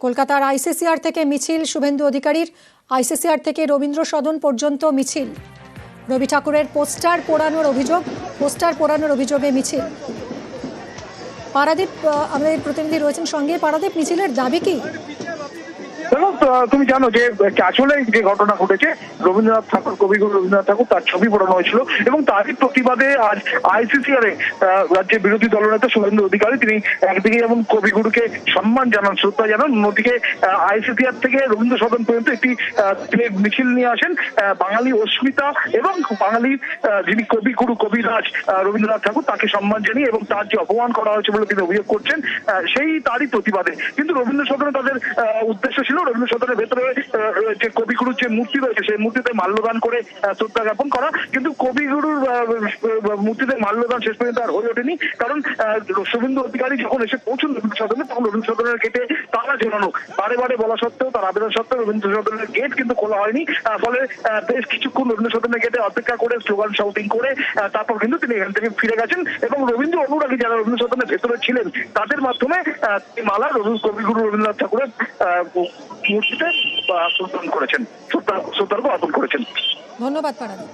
কলকাতার আইসিসিআর থেকে মিছিল, শুভেন্দু অধিকারীর। আইসিসিআর থেকে রবীন্দ্র সদন পর্যন্ত মিছিল। রবি ঠাকুরের পোস্টার পোড়ানোর অভিযোগ, পোস্টার পোড়ানোর অভিযোগে মিছিল। পারাদীপ আমাদের প্রতিনিধি রয়েছেন সঙ্গে। পারাদীপ, মিছিলের দাবি কি? তুমি জানো যে আসলে যে ঘটনা ঘটেছে, রবীন্দ্রনাথ ঠাকুর, কবিগুরু রবীন্দ্রনাথ ঠাকুর তার ছবি পড়ানো হয়েছিল এবং তারই প্রতিবাদে আজ আইসিসিআর এ রাজ্যের বিরোধী দলনেতা শুভেন্দু অধিকারী তিনি একদিকে যেমন কবিগুরুকে সম্মান জানান, শ্রদ্ধা জানান, অন্যদিকে আইসিসিআর থেকে রবীন্দ্র সদন পর্যন্ত একটি মিছিল নিয়ে আসেন বাঙালি অস্মিতা এবং বাঙালি যিনি কবিগুরু, কবিরাজ রবীন্দ্রনাথ ঠাকুর, তাকে সম্মান জানিয়ে এবং তার যে অপমান করা হয়েছে বলে তিনি অভিযোগ করছেন সেই তারই প্রতিবাদে। কিন্তু রবীন্দ্র সদনে তাদের উদ্দেশ্য ছিল রবীন্দ্র সদনের ভেতরে যে কবিগুরুর যে মূর্তি রয়েছে, সেই মূর্তিতে মাল্যদান করে শ্রদ্ধা জ্ঞাপন করা। কিন্তু কবিগুরুর মূর্তিতে মাল্যদান শেষ পর্যন্ত আর হয়ে ওঠেনি, কারণ শুভেন্দু অধিকারী যখন এসে পৌঁছন রবীন্দ্র সদনে, তখন রবীন্দ্র সদনের গেটে তালা ঝোলানো। বারে বারে বলা সত্ত্বেও তার আবেদন সত্ত্বেও রবীন্দ্র সদনের গেট কিন্তু খোলা হয়নি। ফলে বেশ কিছুক্ষণ রবীন্দ্র সদনের গেটে অপেক্ষা করে স্লোগান শাউটিং করে তারপর কিন্তু তিনি এখান থেকে ফিরে গেছেন এবং রবীন্দ্র অনুরাগী যারা রবীন্দ্র সদনের ভেতরে ছিলেন, তাদের মাধ্যমে মালা রবীন্দ্র কবিগুরু রবীন্দ্রনাথ ঠাকুরের মূর্তিতে সুলতান করেছেন। সুলতান শ্রদ্ধার্ঘ অর্পণ করেছেন। ধন্যবাদ পারাদীপ।